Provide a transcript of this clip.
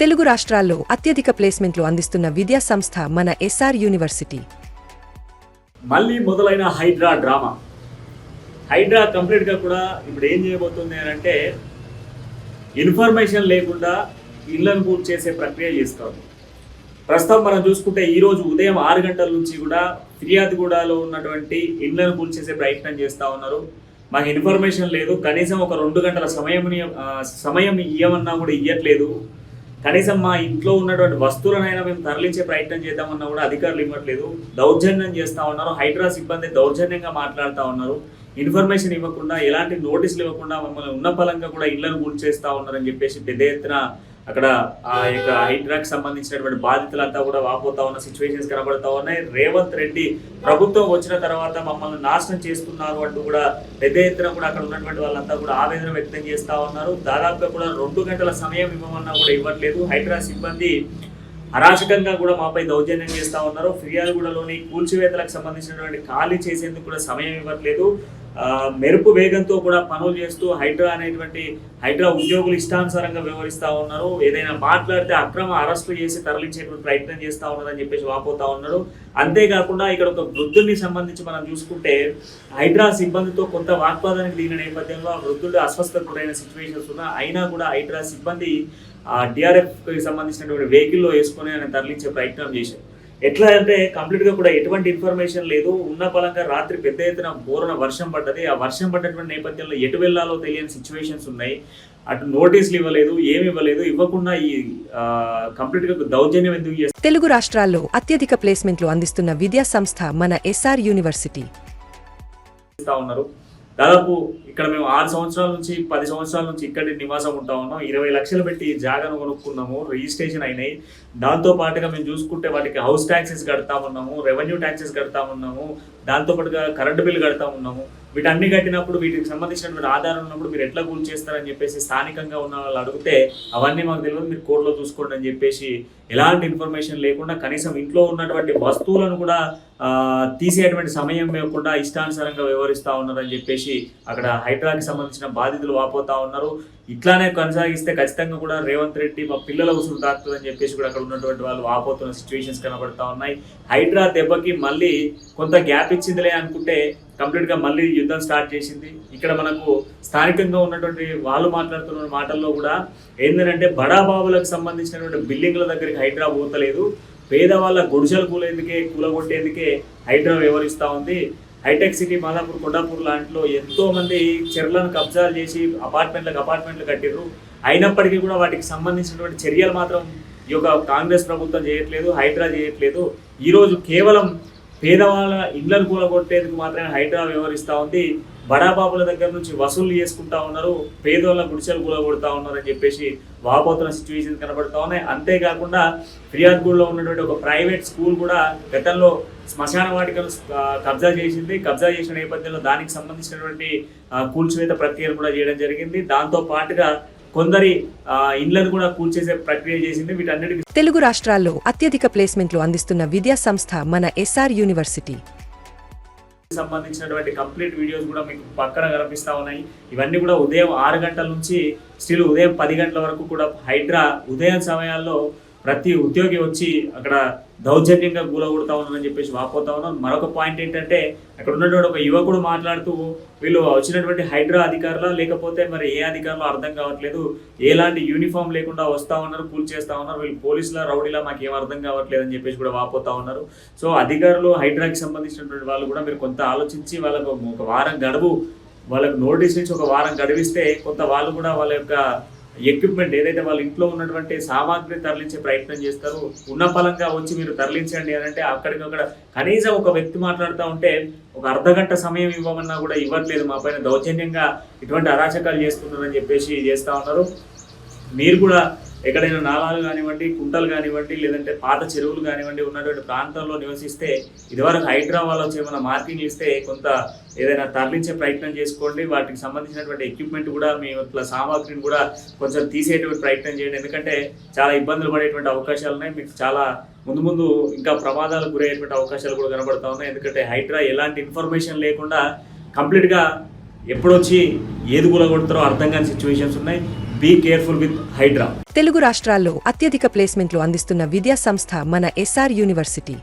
తెలుగు రాష్ట్రాల్లో అత్యధిక ప్లేస్మెంట్లు అందిస్తున్న విద్యా సంస్థ మన ఎస్ఆర్ యూనివర్సిటీ. మళ్ళీ మొదలైన హైడ్రా డ్రామా. హైడ్రా కంప్లీట్గా కూడా ఇప్పుడు ఏం చేయబోతుంది అని అంటే ఇన్ఫర్మేషన్ లేకుండా ఇళ్ళను పూర్తి చేసే ప్రక్రియ చేస్తారు ప్రస్తుతం మనం చూసుకుంటే ఈరోజు ఉదయం ఆరు గంటల నుంచి కూడా ఫిర్యాదుగూడలో ఉన్నటువంటి ఇళ్ళను పూర్తి చేసే ప్రయత్నం చేస్తూ ఉన్నారు. మాకు ఇన్ఫర్మేషన్ లేదు. కనీసం ఒక రెండు గంటల సమయం సమయం ఇవ్వమన్నా కూడా ఇవ్వట్లేదు కనీసం మా ఇంట్లో ఉన్నటువంటి వస్తువులనైనా మేము తరలించే ప్రయత్నం చేద్దామన్నా కూడా అధికారులు ఇవ్వట్లేదు. దౌర్జన్యం చేస్తూ ఉన్నారు. హైడ్రా సిబ్బంది దౌర్జన్యంగా మాట్లాడుతూ ఉన్నారు. ఇన్ఫర్మేషన్ ఇవ్వకుండా ఎలాంటి నోటీసులు ఇవ్వకుండా మమ్మల్ని ఉన్న పలంగా కూడా ఇళ్ళను గురి చేస్తూ ఉన్నారని చెప్పేసి పెద్ద ఎత్తున అక్కడ ఆ యొక్క హైడ్రాకి సంబంధించినటువంటి బాధితులంతా కూడా వాపోతా ఉన్న సిచ్యువేషన్స్ కనబడతా ఉన్నాయి. రేవంత్ రెడ్డి ప్రభుత్వం వచ్చిన తర్వాత మమ్మల్ని నాశనం చేస్తున్నారు అంటూ కూడా పెద్ద ఎత్తున కూడా అక్కడ ఉన్నటువంటి వాళ్ళంతా కూడా ఆవేదన వ్యక్తం చేస్తా ఉన్నారు. దాదాపుగా కూడా రెండు గంటల సమయం ఇవ్వమన్నా కూడా ఇవ్వట్లేదు. హైడ్రా సిబ్బంది అరాచకంగా కూడా మాపై దౌర్జన్యం చేస్తా ఉన్నారు. ఫిర్యాదుగూడలోని కూల్చివేతలకు సంబంధించినటువంటి ఖాళీ చేసేందుకు కూడా సమయం ఇవ్వట్లేదు. మెరుపు వేగంతో కూడా పనులు చేస్తూ హైడ్రా అనేటువంటి హైడ్రా ఉద్యోగులు ఇష్టానుసారంగా వ్యవహరిస్తూ ఉన్నారు. ఏదైనా మాట్లాడితే అక్రమ అరెస్టులు చేసి తరలించేటువంటి ప్రయత్నం చేస్తా ఉన్నారని చెప్పేసి వాపోతా ఉన్నారు అంతేకాకుండా ఇక్కడ ఒక వృద్ధుల్ని సంబంధించి మనం చూసుకుంటే హైడ్రా సిబ్బందితో కొంత వాగ్వాదానికి దిగిన నేపథ్యంలో ఆ వృద్ధుడు అస్వస్థకుడైన సిచ్యువేషన్స్ ఉన్నా అయినా కూడా హైడ్రా సిబ్బంది ఆ డిఆర్ఎఫ్కి సంబంధించినటువంటి వెహికల్లో వేసుకొని ఆయన తరలించే ప్రయత్నం చేశారు ఎట్లా అంటే కంప్లీట్గా కూడా ఎటువంటి ఇన్ఫర్మేషన్ లేదు. ఉన్న పలంగా రాత్రి పెద్ద ఎత్తున బోరన వర్షం పడ్డది. ఆ వర్షం పడ్డటువంటి నేపథ్యంలో ఎటు వెళ్ళాలో తెలియని సిచ్యువేషన్స్ ఉన్నాయి. అటు నోటీసులు ఇవ్వలేదు ఏమి ఇవ్వలేదు. ఇవ్వకుండా ఈ కంప్లీట్గా దౌర్జన్యం ఎందుకు చేస్తారు తెలుగు రాష్ట్రాల్లో అత్యధిక ప్లేస్మెంట్లు అందిస్తున్న విద్యా సంస్థ మన ఎస్ఆర్ యూనివర్సిటీ. ఉన్నారు. దాదాపు ఇక్కడ మేము ఆరు సంవత్సరాల నుంచి పది సంవత్సరాల నుంచి ఇక్కడ నివాసం ఉంటా ఉన్నాం. ఇరవై లక్షలు పెట్టి జాగాను కొనుక్కున్నాము రిజిస్ట్రేషన్ అయినాయి. దాంతో పాటుగా మేము చూసుకుంటే వాటికి హౌస్ ట్యాక్సెస్ కడతా ఉన్నాము రెవెన్యూ ట్యాక్సెస్ కడతా ఉన్నాము దాంతో పాటుగా కరెంటు బిల్ కడతా ఉన్నాము. వీటన్ని కట్టినప్పుడు వీటికి సంబంధించినటువంటి ఆధారం ఉన్నప్పుడు మీరు ఎట్లా కూల్ చేస్తారని చెప్పేసి స్థానికంగా ఉన్న వాళ్ళు అడిగితే అవన్నీ మాకు తెలియదు మీరు కోర్టులో చూసుకోండి అని చెప్పేసి ఎలాంటి ఇన్ఫర్మేషన్ లేకుండా కనీసం ఇంట్లో ఉన్నటువంటి వస్తువులను కూడా తీసేటువంటి సమయం లేకుండా ఇష్టానుసారంగా వ్యవహరిస్తూ ఉన్నారని చెప్పేసి అక్కడ హైడ్రాకి సంబంధించిన బాధితులు వాపోతా ఉన్నారు. ఇట్లానే కొనసాగిస్తే ఖచ్చితంగా కూడా రేవంత్ రెడ్డి మా పిల్లల ఉసురు తాకుతుందని చెప్పేసి కూడా అక్కడ ఉన్నటువంటి వాళ్ళు ఆపోతున్న సిచ్యువేషన్స్ కనబడతా ఉన్నాయి. హైడ్రా దెబ్బకి మళ్ళీ కొంత గ్యాప్ ఇచ్చిందిలే అనుకుంటే కంప్లీట్గా మళ్ళీ యుద్ధం స్టార్ట్ చేసింది. ఇక్కడ మనకు స్థానికంగా ఉన్నటువంటి వాళ్ళు మాట్లాడుతున్న మాటల్లో కూడా ఏంటంటే బడాబాబులకు సంబంధించినటువంటి బిల్డింగ్ల దగ్గరికి హైడ్రా పోతలేదు. పేదవాళ్ళ గుడిసెలు కూలేందుకే కూలగొట్టేందుకే హైడ్రా వ్యవహరిస్తూ ఉంది. హైటెక్ సిటీ మాదాపూర్ కొండాపూర్ లాంటిలో ఎంతో మంది చెర్లను కబ్జాలు చేసి అపార్ట్మెంట్లకు అపార్ట్మెంట్లు కట్టిర్రు. అయినప్పటికీ కూడా వాటికి సంబంధించినటువంటి చర్యలు మాత్రం ఈ యొక్క కాంగ్రెస్ ప్రభుత్వం చేయట్లేదు హైడ్రా చేయట్లేదు. ఈరోజు కేవలం పేదవాళ్ళ ఇళ్ళను కూలగొట్టేందుకు మాత్రమే హైడ్రా వ్యవహరిస్తూ ఉంది. బడాబాబుల దగ్గర నుంచి వసూలు చేసుకుంటా ఉన్నారు పేదోళ్ళ గుడిసెలు కూలగొడతా ఉన్నారు అని చెప్పేసి వాపోతున్న సిచ్యువేషన్ కనబడతా ఉన్నాయి. అంతేకాకుండా ఫిర్యాద్గూడలో ఉన్నటువంటి ఒక ప్రైవేట్ స్కూల్ కూడా గతంలో శ్మశాన వాటికను కబ్జా చేసింది. కబ్జా చేసిన నేపథ్యంలో దానికి సంబంధించినటువంటి కూల్చివేత ప్రక్రియను కూడా చేయడం జరిగింది. దాంతో పాటుగా కొందరి ఇండ్లను కూడా కూల్చేసే ప్రక్రియ చేసింది. వీటన్నిటికి తెలుగు రాష్ట్రాల్లో అత్యధిక ప్లేస్మెంట్లు అందిస్తున్న విద్యా సంస్థ మన ఎస్ఆర్ యూనివర్సిటీ. సంబంధించినటువంటి కంప్లీట్ వీడియోస్ కూడా మీకు పక్కన కనిపిస్తా ఉన్నాయి. ఇవన్నీ కూడా ఉదయం ఆరు గంటల నుంచి స్టిల్ ఉదయం పది గంటల వరకు కూడా హైడ్రా ఉదయం సమయాల్లో ప్రతి ఉద్యోగి వచ్చి అక్కడ దౌర్జన్యంగా గూలగొడతా ఉన్నారని చెప్పేసి వాపోతా ఉన్నాను మరొక పాయింట్ ఏంటంటే అక్కడ ఉన్నటువంటి ఒక యువకుడు మాట్లాడుతూ వీళ్ళు వచ్చినటువంటి హైడ్రా అధికారులా లేకపోతే మరి ఏ అధికారులు అర్థం కావట్లేదు ఎలాంటి యూనిఫామ్ లేకుండా వస్తా ఉన్నారు కూల్ చేస్తా ఉన్నారు వీళ్ళు పోలీసుల రౌడీలా మాకు ఏం అర్థం కావట్లేదు అని చెప్పేసి కూడా వాపోతా ఉన్నారు. సో అధికారులు హైడ్రాకి సంబంధించినటువంటి వాళ్ళు కూడా మీరు కొంత ఆలోచించి వాళ్ళకు ఒక వారం గడువు వాళ్ళకు నోటీస్ నుంచి ఒక వారం గడివిస్తే కొంత వాళ్ళు కూడా వాళ్ళ యొక్క ఎక్విప్మెంట్ ఏదైతే వాళ్ళ ఇంట్లో ఉన్నటువంటి సామాగ్రిని తరలించే ప్రయత్నం చేస్తారు ఉన్న పలంగా వచ్చి మీరు తరలించండి అని అంటే అక్కడికక్కడ కనీసం ఒక వ్యక్తి మాట్లాడుతూ ఉంటే ఒక అర్ధగంట సమయం ఇవ్వమన్నా కూడా ఇవ్వట్లేదు. మా పైన దౌర్జన్యంగా ఇటువంటి అరాచకాలు చేస్తున్నారని చెప్పేసి చేస్తూ ఉన్నారు. మీరు కూడా ఎక్కడైనా నాలాలు కానివ్వండి కుంటలు కానివ్వండి లేదంటే పాత చెరువులు కానివ్వండి ఉన్నటువంటి ప్రాంతంలో నివసిస్తే ఇదివరకు హైదరాబాద్లో వచ్చి ఏమైనా మార్కింగ్ ఇస్తే కొంత ఏదైనా తరలించే ప్రయత్నం చేసుకోండి. వాటికి సంబంధించినటువంటి ఎక్విప్మెంట్ కూడా మీ ఇట్లా సామాగ్రిని కూడా కొంచెం తీసేటువంటి ప్రయత్నం చేయండి. ఎందుకంటే చాలా ఇబ్బందులు పడేటువంటి అవకాశాలు ఉన్నాయి. మీకు చాలా ముందు ముందు ఇంకా ప్రమాదాలకు గురయ్యేటువంటి అవకాశాలు కూడా కనబడతా ఉన్నాయి. ఎందుకంటే హైడ్రా ఎలాంటి ఇన్ఫర్మేషన్ లేకుండా కంప్లీట్గా ఎప్పుడొచ్చి ఏది కూలగొడతారో అర్థం కాని సిచ్యువేషన్స్ ఉన్నాయి. Be careful with Hydraa Telugu రాష్ట్రాల్లో అత్యధిక ప్లేస్మెంట్లు అందిస్తున్న విద్యా సంస్థ మన ఎస్ఆర్ యూనివర్సిటీ.